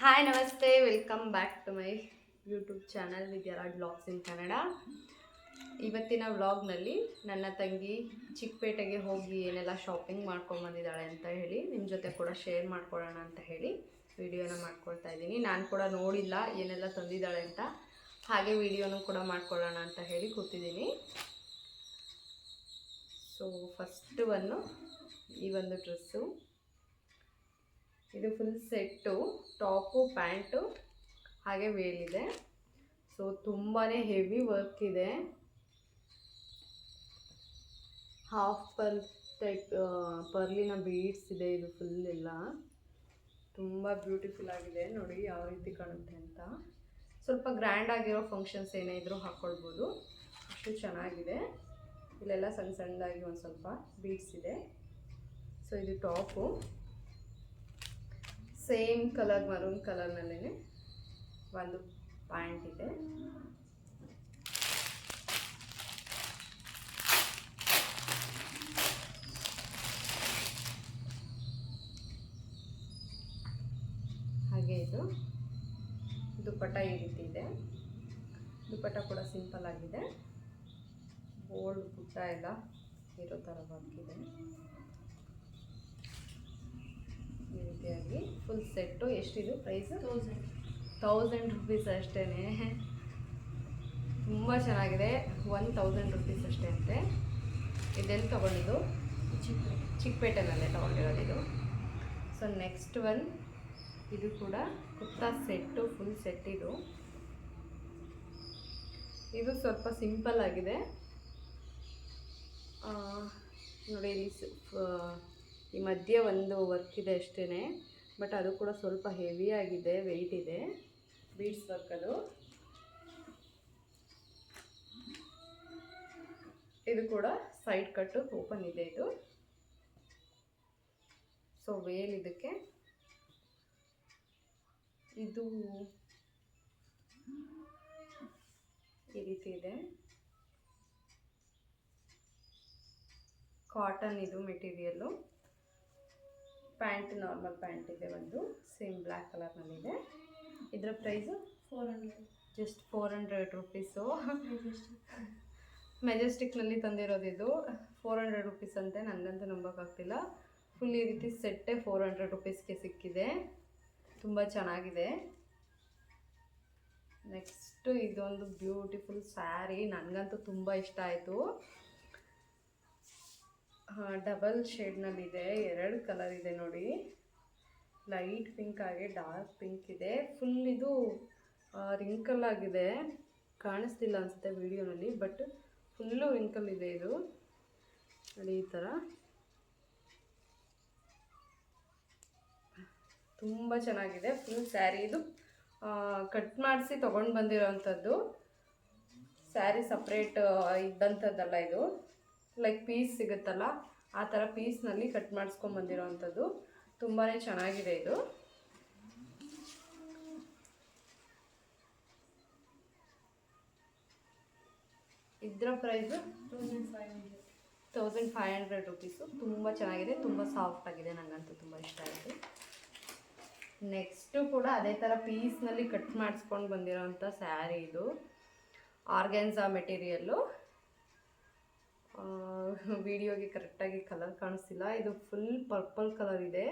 Hi ನಮಸ್ತೆ welcome back to my YouTube channel ವಿದ್ಯಾರ blogs in Kannada ಇವತ್ತಿನ ವ್ಲಾಗ್ನಲ್ಲಿ ನನ್ನ ತಂಗಿ ಚಿಕ್ಕಪೇಟೆಗೆ ಹೋಗಿ ಏನೆಲ್ಲ ಶಾಪಿಂಗ್ ಮಾಡ್ಕೊಂಬಂದಿದ್ದಾಳೆ ಅಂತ ಹೇಳಿ ನಿಮ್ಮ ಜೊತೆ ಕೂಡ ಶೇರ್ ಮಾಡ್ಕೊಳ್ಳೋಣ ಅಂತ ಹೇಳಿ ವಿಡಿಯೋನ ಮಾಡ್ಕೊಳ್ತಾ ಇದ್ದೀನಿ. ನಾನು ಕೂಡ ನೋಡಿಲ್ಲ ಏನೆಲ್ಲ ತಂದಿದ್ದಾಳೆ ಅಂತ. ಹಾಗೆ ವಿಡಿಯೋನು ಕೂಡ ಮಾಡ್ಕೊಳ್ಳೋಣ ಅಂತ ಹೇಳಿ ಕೂತಿದ್ದೀನಿ. ಸೊ ಫಸ್ಟ್ ಒಂದು ಈ ಒಂದು ಡ್ರೆಸ್ಸು ಇದು ಫುಲ್ ಸೆಟ್ಟು ಟಾಪು ಪ್ಯಾಂಟು ಹಾಗೆ ವೇಲಿದೆ ಸೊ ತುಂಬಾ ಹೆವಿ ವರ್ಕ್ ಇದೆ. ಹಾಫ್ ಪರ್ ಟೈಪ್ ಪರ್ಲಿನ ಬೀಡ್ಸ್ ಇದೆ ಇದು ಫುಲ್ ಎಲ್ಲ. ತುಂಬ ಬ್ಯೂಟಿಫುಲ್ ಆಗಿದೆ. ನೋಡಿ ಯಾವ ರೀತಿ ಕಾಣುತ್ತೆ ಅಂತ. ಸ್ವಲ್ಪ ಗ್ರ್ಯಾಂಡ್ ಆಗಿರೋ ಫಂಕ್ಷನ್ಸ್ ಏನೇ ಇದ್ರೂ ಹಾಕ್ಕೊಳ್ಬೋದು ಅಷ್ಟು ಚೆನ್ನಾಗಿದೆ. ಇಲ್ಲೆಲ್ಲ ಸಣ್ಣ ಸಣ್ಣದಾಗಿ ಒಂದು ಸ್ವಲ್ಪ ಬೀಡ್ಸ್ ಇದೆ. ಸೊ ಇದು ಟಾಪು ಸೇಮ್ ಕಲರ್, ಮರೂನ್ ಕಲರ್ನಲ್ಲೇ ಒಂದು ಪ್ಯಾಂಟ್ ಇದೆ. ಹಾಗೆ ಇದು ದುಪ್ಪಟ ಈ ರೀತಿ ಇದೆ. ದುಪ್ಪಟ ಕೂಡ ಸಿಂಪಲ್ ಆಗಿದೆ. ಬೋಲ್ಡ್ ಪುಟ್ಟ ಎಲ್ಲ ಇರೋ ಥರ ಈ ರೀತಿಯಾಗಿ ಫುಲ್ ಸೆಟ್ಟು ಎಷ್ಟಿದು ಪ್ರೈಸ್ ತೌಸಂಡ್ ರುಪೀಸ್ ಅಷ್ಟೇ ತುಂಬ ಚೆನ್ನಾಗಿದೆ. ಒನ್ ತೌಸಂಡ್ ರುಪೀಸ್ ಅಷ್ಟೇ ಅಂತೆ. ಇದೆಲ್ಲಿ ತೊಗೊಂಡಿದ್ದು? ಚಿಕ್ಕಪೇಟೆನಲ್ಲೇ ತೊಗೊಂಡಿರೋದು ಇದು. ಸೊ ನೆಕ್ಸ್ಟ್ ಒನ್ ಇದು ಕೂಡ ಕುರ್ತಾ ಸೆಟ್ಟು ಫುಲ್ ಸೆಟ್ ಇದು. ಇದು ಸ್ವಲ್ಪ ಸಿಂಪಲ್ ಆಗಿದೆ. ನೋಡಿ ಈ ಮಧ್ಯೆ ಒಂದು ವರ್ಕ್ ಇದೆ ಅಷ್ಟೇ ಬಟ್ ಅದು ಕೂಡ ಸ್ವಲ್ಪ ಹೆವಿ ಆಗಿದೆ ವೆಯ್ಟ್ ಇದೆ. ಬೀಡ್ಸ್ ವರ್ಕ್ ಅದು ಇದು ಕೂಡ ಸೈಡ್ ಕಟ್ಟು ಓಪನ್ ಇದೆ ಇದು. ಸೊ ವೇಲ್ ಇದಕ್ಕೆ. ಇದು ಈ ರೀತಿ ಇದೆ. ಕಾಟನ್ ಇದು ಮೆಟೀರಿಯಲ್ಲು ಪ್ಯಾಂಟ್ ನಾರ್ಮಲ್ ಪ್ಯಾಂಟ್ ಇದೆ ಒಂದು. ಸೇಮ್ ಬ್ಲ್ಯಾಕ್ ಕಲರ್ನಲ್ಲಿದೆ ಇದರ price four hundred just four hundred rupees ಮೆಜೆಸ್ಟಿಕ್ನಲ್ಲಿ ತಂದಿರೋದು ಇದು. ಫೋರ್ ಹಂಡ್ರೆಡ್ ರುಪೀಸ್ ಅಂತೆ ನನಗಂತೂ ನಂಬೋಕ್ಕಾಗ್ತಿಲ್ಲ ಫುಲ್ ಈ ರೀತಿ ಸೆಟ್ಟೇ ಫೋರ್ ಹಂಡ್ರೆಡ್ ರುಪೀಸ್ಗೆ ಸಿಕ್ಕಿದೆ. ತುಂಬ ಚೆನ್ನಾಗಿದೆ. ನೆಕ್ಸ್ಟು ಇದೊಂದು ಬ್ಯೂಟಿಫುಲ್ ಸ್ಯಾರಿ ನನಗಂತೂ ತುಂಬ ಇಷ್ಟ ಆಯಿತು. ಡಬಲ್ ಶೇಡ್ನಲ್ಲಿದೆ, ಎರಡು ಕಲರ್ ಇದೆ ನೋಡಿ. ಲೈಟ್ ಪಿಂಕ್ ಆಗಿ ಡಾರ್ಕ್ ಪಿಂಕ್ ಇದೆ. ಫುಲ್ ಇದು ರಿಂಕಲ್ ಆಗಿದೆ. ಕಾಣಿಸ್ತಿಲ್ಲ ಅನಿಸುತ್ತೆ ವಿಡಿಯೋನಲ್ಲಿ, ಬಟ್ ಫುಲ್ಲು ರಿಂಕಲ್ ಇದೆ ಇದು. ನೋಡಿ ಈ ಥರ. ತುಂಬ ಚೆನ್ನಾಗಿದೆ. ಫುಲ್ ಸ್ಯಾರಿ ಇದು. ಕಟ್ ಮಾಡಿಸಿ ತೊಗೊಂಡು ಬಂದಿರೋವಂಥದ್ದು ಸ್ಯಾರಿ ಸಪ್ರೇಟ್ ಇದ್ದಂಥದ್ದಲ್ಲ ಇದು. ಲೈಕ್ ಪೀಸ್ ಸಿಗುತ್ತಲ್ಲ, ಆ ಥರ ಪೀಸ್ನಲ್ಲಿ ಕಟ್ ಮಾಡಿಸ್ಕೊಂಡು ಬಂದಿರೋವಂಥದ್ದು ತುಂಬಾ ಚೆನ್ನಾಗಿದೆ ಇದು. ಇದರ price thousand five hundred rupees ತುಂಬ ಚೆನ್ನಾಗಿದೆ, ತುಂಬ ಸಾಫ್ಟ್ ಆಗಿದೆ ನನಗಂತೂ ತುಂಬ ಇಷ್ಟ ಆಯಿತು. ನೆಕ್ಸ್ಟು ಕೂಡ ಅದೇ ಥರ ಪೀಸ್ನಲ್ಲಿ ಕಟ್ ಮಾಡಿಸ್ಕೊಂಡು ಬಂದಿರೋವಂಥ ಸ್ಯಾರಿ ಇದು. ಆರ್ಗ್ಯಾನ್ಸಾ ಮೆಟೀರಿಯಲ್ಲು ವಿಡಿಯೋಗೆ ಕರೆಕ್ಟಾಗಿ ಕಲರ್ ಕಾಣಿಸ್ತಿಲ್ಲ. ಇದು ಫುಲ್ ಪರ್ಪಲ್ ಕಲರ್ ಇದೆ.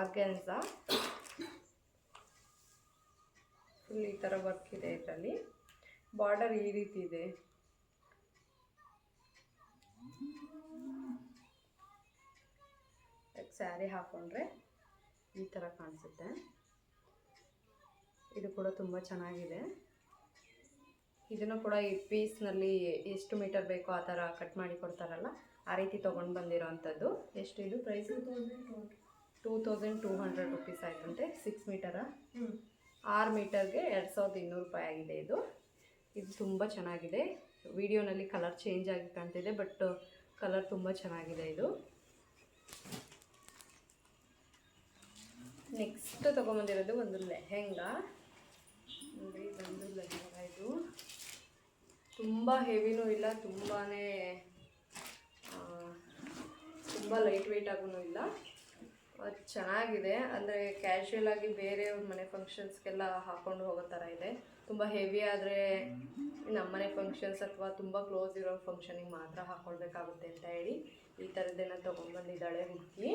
ಆರ್ಗ್ಯಾನ್ಸ ಫುಲ್ ಈ ಥರ ವರ್ಕ್ ಇದೆ ಇದರಲ್ಲಿ. ಬಾರ್ಡರ್ ಈ ರೀತಿ ಇದೆ. ಸ್ಯಾರಿ ಹಾಕೊಂಡ್ರೆ ಈ ಥರ ಕಾಣಿಸುತ್ತೆ. ಇದು ಕೂಡ ತುಂಬ ಚೆನ್ನಾಗಿದೆ. ಇದನ್ನು ಕೂಡ ಈ ಪೀಸ್ನಲ್ಲಿ ಎಷ್ಟು ಮೀಟರ್ ಬೇಕೋ ಆ ಥರ ಕಟ್ ಮಾಡಿ ಕೊಡ್ತಾರಲ್ಲ ಆ ರೀತಿ ತೊಗೊಂಡು ಬಂದಿರೋ ಎಷ್ಟು ಇದು price two thousand two hundred rupees ಆಯ್ತಂತೆ ಸಿಕ್ಸ್ ಮೀಟರ ಆರು ಮೀಟರ್ಗೆ ಎರಡು ಸಾವಿರದ ಇನ್ನೂರು ರೂಪಾಯಿ ಆಗಿದೆ ಇದು. ಇದು ತುಂಬ ಚೆನ್ನಾಗಿದೆ. ವಿಡಿಯೋನಲ್ಲಿ ಕಲರ್ ಚೇಂಜ್ ಆಗಿ ಕಾಣ್ತಿದೆ ಬಟ್ ಕಲರ್ ತುಂಬ ಚೆನ್ನಾಗಿದೆ ಇದು. ನೆಕ್ಸ್ಟ್ ತೊಗೊಂಬಂದಿರೋದು ಒಂದು ಲೆಹೆಂಗಾ. ನೋಡಿ ಒಂದು ಲೆಹೆಂಗಾ. ತುಂಬ ಹೆವಿನೂ ಇಲ್ಲ ತುಂಬಾ ತುಂಬ ಲೈಟ್ ವೆಯ್ಟ್ ಆಗೂ ಇಲ್ಲ. ಅದು ಚೆನ್ನಾಗಿದೆ, ಅಂದರೆ ಕ್ಯಾಶುಯಲ್ ಆಗಿ ಬೇರೆ ಮನೆ ಫಂಕ್ಷನ್ಸ್ಗೆಲ್ಲ ಹಾಕೊಂಡು ಹೋಗೋ ಥರ ಇದೆ. ತುಂಬ ಹೆವಿ ಆದರೆ ನಮ್ಮನೆ ಫಂಕ್ಷನ್ಸ್ ಅಥವಾ ತುಂಬ ಕ್ಲೋಸ್ ಇರೋ ಫಂಕ್ಷನಿಗೆ ಮಾತ್ರ ಹಾಕ್ಕೊಳ್ಬೇಕಾಗುತ್ತೆ ಅಂತ ಹೇಳಿ ಈ ಥರದ್ದೇನ ತೊಗೊಂಡ್ಬಂದಿದ್ದಾಳೆ ಹುಡುಗಿ.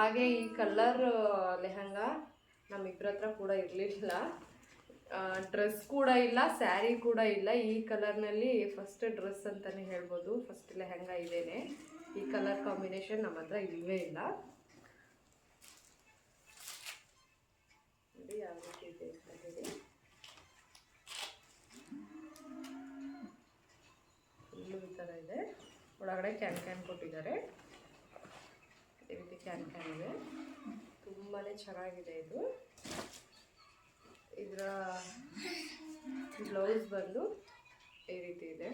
ಹಾಗೆ ಈ ಕಲ್ಲರ್ ಲೆಹಂಗಾ ನಮ್ಮಿಬ್ಬರ ಹತ್ರ ಕೂಡ ಇರಲಿಲ್ಲ. ಡ್ರೆಸ್ ಕೂಡ ಇಲ್ಲ ಸ್ಯಾರಿ ಕೂಡ ಇಲ್ಲ. ಈ ಕಲರ್ನಲ್ಲಿ ಫಸ್ಟ್ ಡ್ರೆಸ್ ಅಂತಲೇ ಹೇಳ್ಬೋದು. ಫಸ್ಟ್ ಲೆಹಂಗಾ ಇದೇನೆ. ಈ ಕಲರ್ ಕಾಂಬಿನೇಷನ್ ನಮ್ಮ ಹತ್ರ ಇಲ್ಲವೇ ಇಲ್ಲ. ಯಾವ ರೀತಿ ಇದೆ ಈ ಥರ ಇದೆ. ಒಳಗಡೆ ಕ್ಯಾನ್ ಕ್ಯಾನ್ ಕೊಟ್ಟಿದ್ದಾರೆ. ಈ ರೀತಿ ಕ್ಯಾನ್ ಕ್ಯಾನ್ ಇದೆ. ತುಂಬಾ ಚೆನ್ನಾಗಿದೆ ಇದು. ಇದರ ಬ್ಲೌಸ್ ಬಂದು ಈ ರೀತಿ ಇದೆ.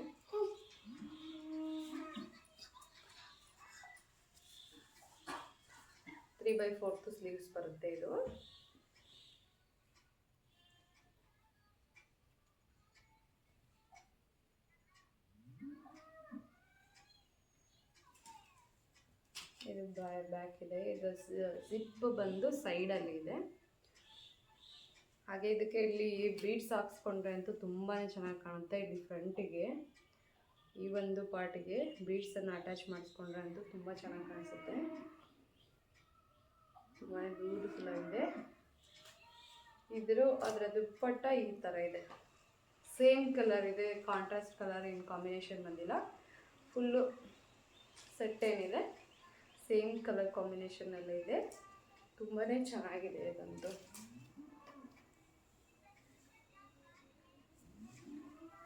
ತ್ರೀ ಬೈ ಫೋರ್ತ್ ಸ್ಲೀವ್ಸ್ ಬರುತ್ತೆ ಇದು. ಇದು ಬ್ಯಾಕ್ ಇದೆ. ಇದು ಜಿಪ್ ಬಂದು ಸೈಡಲ್ಲಿ ಇದೆ. ಹಾಗೆ ಇದಕ್ಕೆ ಇಲ್ಲಿ ಬೀಡ್ಸ್ ಹಾಕ್ಸ್ಕೊಂಡ್ರೆ ಅಂತೂ ತುಂಬಾ ಚೆನ್ನಾಗಿ ಕಾಣುತ್ತೆ ಇಲ್ಲಿ ಫ್ರಂಟಿಗೆ ಈ ಒಂದು ಪಾರ್ಟಿಗೆ ಬೀಡ್ಸನ್ನು ಅಟ್ಯಾಚ್ ಮಾಡಿಸ್ಕೊಂಡ್ರೆ ಅಂತೂ ತುಂಬ ಚೆನ್ನಾಗಿ ಕಾಣಿಸುತ್ತೆ. ತುಂಬಾ ಬ್ಯೂಟಿಫುಲ್ ಆಗಿದೆ. ಇದ್ರೂ ಅದರ ದುಪ್ಪಟ್ಟ ಈ ಥರ ಇದೆ. ಸೇಮ್ ಕಲರ್ ಇದೆ ಕಾಂಟ್ರಾಸ್ಟ್ ಕಲರ್ ಇನ್ ಕಾಂಬಿನೇಷನ್ ಬಂದಿಲ್ಲ. ಫುಲ್ಲು ಸೆಟ್ ಏನಿದೆ ಸೇಮ್ ಕಲರ್ ಕಾಂಬಿನೇಷನಲ್ಲೇ ಇದೆ. ತುಂಬಾ ಚೆನ್ನಾಗಿದೆ ಇದಂತೂ.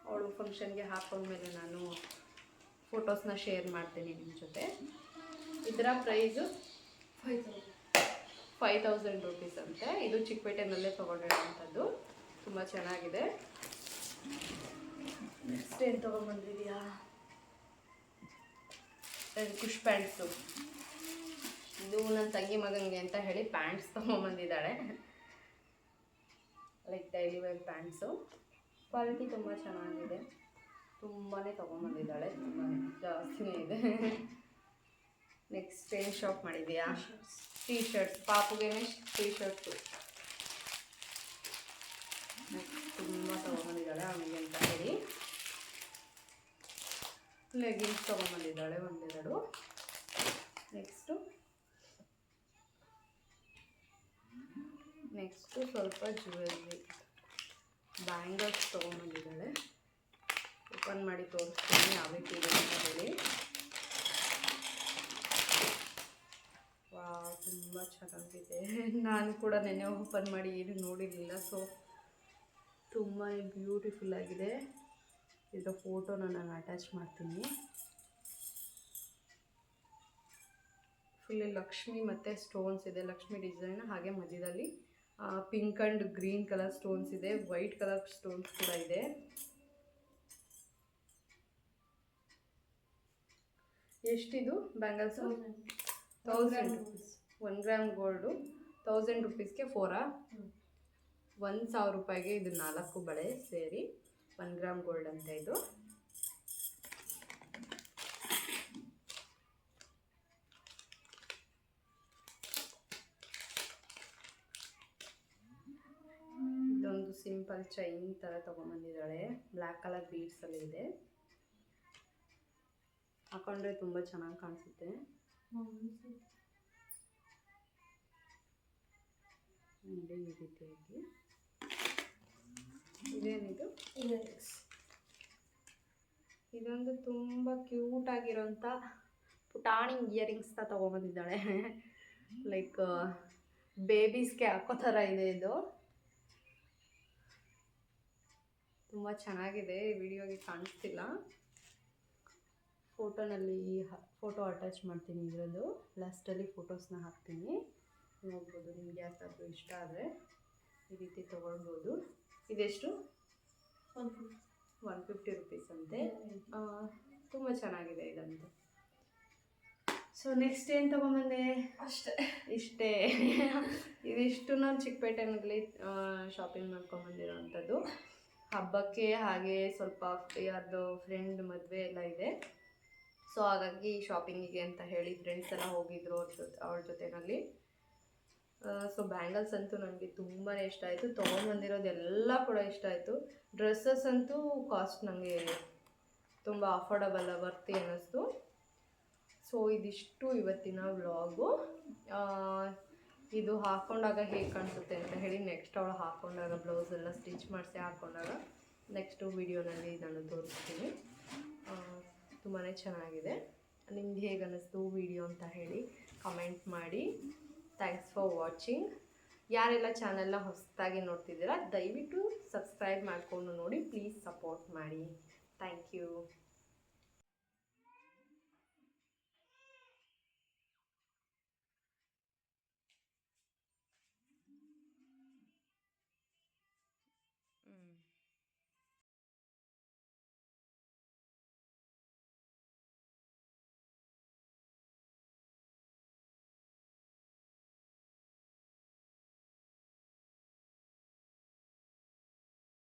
ಅವಳು ಫಂಕ್ಷನ್ಗೆ ಹಾಕೊಂಡ್ಮೇಲೆ ನಾನು ಫೋಟೋಸ್ನ ಶೇರ್ ಮಾಡ್ತೀನಿ ನಿಮ್ಮ ಜೊತೆ. ಇದರ price five thousand five thousand rupees ಅಂತೆ. ಇದು ಚಿಕ್ಕಪೇಟೆನಲ್ಲೇ ತೊಗೊಂಡಿರೋಂಥದ್ದು ತುಂಬ ಚೆನ್ನಾಗಿದೆ. ನೆಕ್ಸ್ಟ್ ಏನು ತೊಗೊಂಬಂದಿದೆಯಾ ಕುಶ್ ಪ್ಯಾಂಟ್ಸು ಇದು ನನ್ನ ತಂಗಿ ಮಗನಿಗೆ ಅಂತ ಹೇಳಿ pants ತೊಗೊಂಬಂದಿದ್ದಾಳೆ like daily wear pants quality ತುಂಬ ಚೆನ್ನಾಗಿದೆ. ತುಂಬಾ ತೊಗೊಂಬಂದಿದ್ದಾಳೆ. ತುಂಬಾ ಜಾಸ್ತಿನೇ ಇದೆ. ನೆಕ್ಸ್ಟ್ ಏನು ಶಾಪ್ ಮಾಡಿದೆಯಾ? ಟೀ ಶರ್ಟ್ಸ್ ಪಾಪುಗೆ ಟೀ ಶರ್ಟ್ಸು ತುಂಬ ತೊಗೊಂಬಂದಿದ್ದಾಳೆ ಅವನಿಗೆ ಅಂತ ಹೇಳಿ. ಲೆಗಿನ್ಸ್ ತೊಗೊಂಬಂದಿದ್ದಾಳೆ, ಒಂದೆರಡು. ನೆಕ್ಸ್ಟು ನೆಕ್ಸ್ಟು ಸ್ವಲ್ಪ ಜ್ಯುವೆಲ್ರಿ ಬ್ಯಾಂಗಲ್ಸ್ ತೊಗೊಂಡಿದ್ದಾಳೆ ಓಪನ್ ಮಾಡಿ ತೋರಿಸ್ತೀನಿ ಯಾವ ರೀತಿ ಇದೆ ಅಂತ ಹೇಳಿ. ವಾ ತುಂಬ ಚೆನ್ನಾಗಿದೆ. ನಾನು ಕೂಡ ನೆನ್ನೆ ಓಪನ್ ಮಾಡಿ ಏನು ನೋಡಿರಲಿಲ್ಲ ಸೊ ತುಂಬ ಬ್ಯೂಟಿಫುಲ್ ಆಗಿದೆ. ಇದರ ಫೋಟೋನ ನಾನು ಅಟ್ಯಾಚ್ ಮಾಡ್ತೀನಿ. ಫುಲ್ಲಿ ಲಕ್ಷ್ಮಿ ಮತ್ತು ಸ್ಟೋನ್ಸ್ ಇದೆ. ಲಕ್ಷ್ಮಿ ಡಿಸೈನ್ ಹಾಗೆ ಮಧ್ಯದಲ್ಲಿ pink and green colour stones ಇದೆ. ವೈಟ್ ಕಲರ್ ಸ್ಟೋನ್ಸ್ ಕೂಡ ಇದೆ. ಎಷ್ಟಿದು? Bangles thousand thousand one gram gold thousand ರುಪೀಸ್ಗೆ ಫೋರಾ ಒಂದು ಸಾವಿರ ರೂಪಾಯಿಗೆ ಇದು ನಾಲ್ಕು ಬಳೆ ಸೇರಿ ಒನ್ ಗ್ರಾಮ್ ಗೋಲ್ಡ್ ಅಂತ ಇದು ಇದೊಂದು ಸಿಂಪಲ್ ಚೈನ್ ಥರ ತೊಗೊಂಬಂದಿದ್ದಾಳೆ ಬ್ಲ್ಯಾಕ್ ಕಲರ್ ಬೀಡ್ಸಲ್ಲಿ ಇದೆ. ಹಾಕೊಂಡ್ರೆ ತುಂಬ ಚೆನ್ನಾಗಿ ಕಾಣಿಸುತ್ತೆ. ನೋಡಿ ಈ ರೀತಿಯಾಗಿ. ಇದೇನಿದು? ಇದೊಂದು ತುಂಬ ಕ್ಯೂಟ್ ಆಗಿರೋಂಥ ಪುಟಾಣಿ ಇಯರಿಂಗ್ಸ್ ತೊಗೊಂಬಂದಿದ್ದಾಳೆ ಲೈಕ್ ಬೇಬೀಸ್ಗೆ ಹಾಕೋ ಥರ ಇದೆ ಇದು. ತುಂಬ ಚೆನ್ನಾಗಿದೆ ವಿಡಿಯೋಗೆ ಕಾಣಿಸ್ತಿಲ್ಲ. ಫೋಟೋನಲ್ಲಿ ಫೋಟೋ ಅಟ್ಯಾಚ್ ಮಾಡ್ತೀನಿ ಇದರದ್ದು. ಲಾಸ್ಟಲ್ಲಿ ಫೋಟೋಸ್ನ ಹಾಕ್ತೀನಿ. ನೋಡ್ಬೋದು ನಿಮ್ಗೆ ಯಾವ್ದಾದ್ರು ಇಷ್ಟ ಆದರೆ ಈ ರೀತಿ ತೊಗೊಳ್ಬೋದು. ಇದೆಷ್ಟು? ಒನ್ ಫಿಫ್ಟಿ ರುಪೀಸ್ ಅಂತೆ. ತುಂಬ ಚೆನ್ನಾಗಿದೆ ಇದಂತೂ. ಸೊ ನೆಕ್ಸ್ಟ್ ಏನು ತೊಗೊಂಬಂದೆ? ಅಷ್ಟೇ. ಇಷ್ಟೇ. ಇದಿಷ್ಟು ನಾನು ಚಿಕ್ಕಪೇಟೆನಲ್ಲಿ ಶಾಪಿಂಗ್ ಮಾಡ್ಕೊಂಬಂದಿರೋವಂಥದ್ದು ಹಬ್ಬಕ್ಕೆ ಹಾಗೆ ಸ್ವಲ್ಪ ಯಾರ್ದು ಫ್ರೆಂಡ್ ಮದುವೆ ಎಲ್ಲ ಇದೆ. ಸೊ ಹಾಗಾಗಿ ಶಾಪಿಂಗಿಗೆ ಅಂತ ಹೇಳಿ ಫ್ರೆಂಡ್ಸ್ ಎಲ್ಲ ಹೋಗಿದ್ರು ಅವ್ರ ಜೊತೆ ಅವ್ರ ಜೊತೆನಲ್ಲಿ. ಸೊ ಬ್ಯಾಂಗಲ್ಸ್ ಅಂತೂ ನನಗೆ ತುಂಬಾ ಇಷ್ಟ ಆಯಿತು. ತೊಗೊಂಡ್ಬಂದಿರೋದೆಲ್ಲ ಕೂಡ ಇಷ್ಟ ಆಯಿತು. ಡ್ರೆಸ್ಸಸ್ ಅಂತೂ ಕಾಸ್ಟ್ ನನಗೆ ತುಂಬ ಅಫೋರ್ಡಬಲ್ ಬರ್ತಿ ಅನ್ನಿಸ್ತು ಸೊ ಇದಿಷ್ಟು ಇವತ್ತಿನ ವ್ಲಾಗು ಇದು ಹಾಕೊಂಡಾಗ ಹೇಗೆ ಕಾಣಿಸುತ್ತೆ ಅಂತ ಹೇಳಿ ನೆಕ್ಸ್ಟ್ ಅವಳು ಹಾಕೊಂಡಾಗ ಬ್ಲೌಸ್ ಎಲ್ಲ ಸ್ಟಿಚ್ ಮಾಡಿಸಿ ಹಾಕೊಂಡಾಗ ನೆಕ್ಸ್ಟು ವಿಡಿಯೋನಲ್ಲಿ ನಾನು ತೋರಿಸ್ತೀನಿ. ತುಂಬಾ ಚೆನ್ನಾಗಿದೆ. ನಿಮ್ಗೆ ಹೇಗೆ ಅನ್ನಿಸ್ತು ವಿಡಿಯೋ ಅಂತ ಹೇಳಿ ಕಮೆಂಟ್ ಮಾಡಿ. ಥ್ಯಾಂಕ್ಸ್ ಫಾರ್ ವಾಚಿಂಗ್ ಯಾರೆಲ್ಲ ಚಾನೆಲ್ನ ಹೊಸದಾಗಿ ನೋಡ್ತಿದ್ದೀರಾ, ದಯವಿಟ್ಟು ಸಬ್ಸ್ಕ್ರೈಬ್ ಮಾಡಿಕೊಂಡು ನೋಡಿ ಪ್ಲೀಸ್ ಸಪೋರ್ಟ್ ಮಾಡಿ. Thank you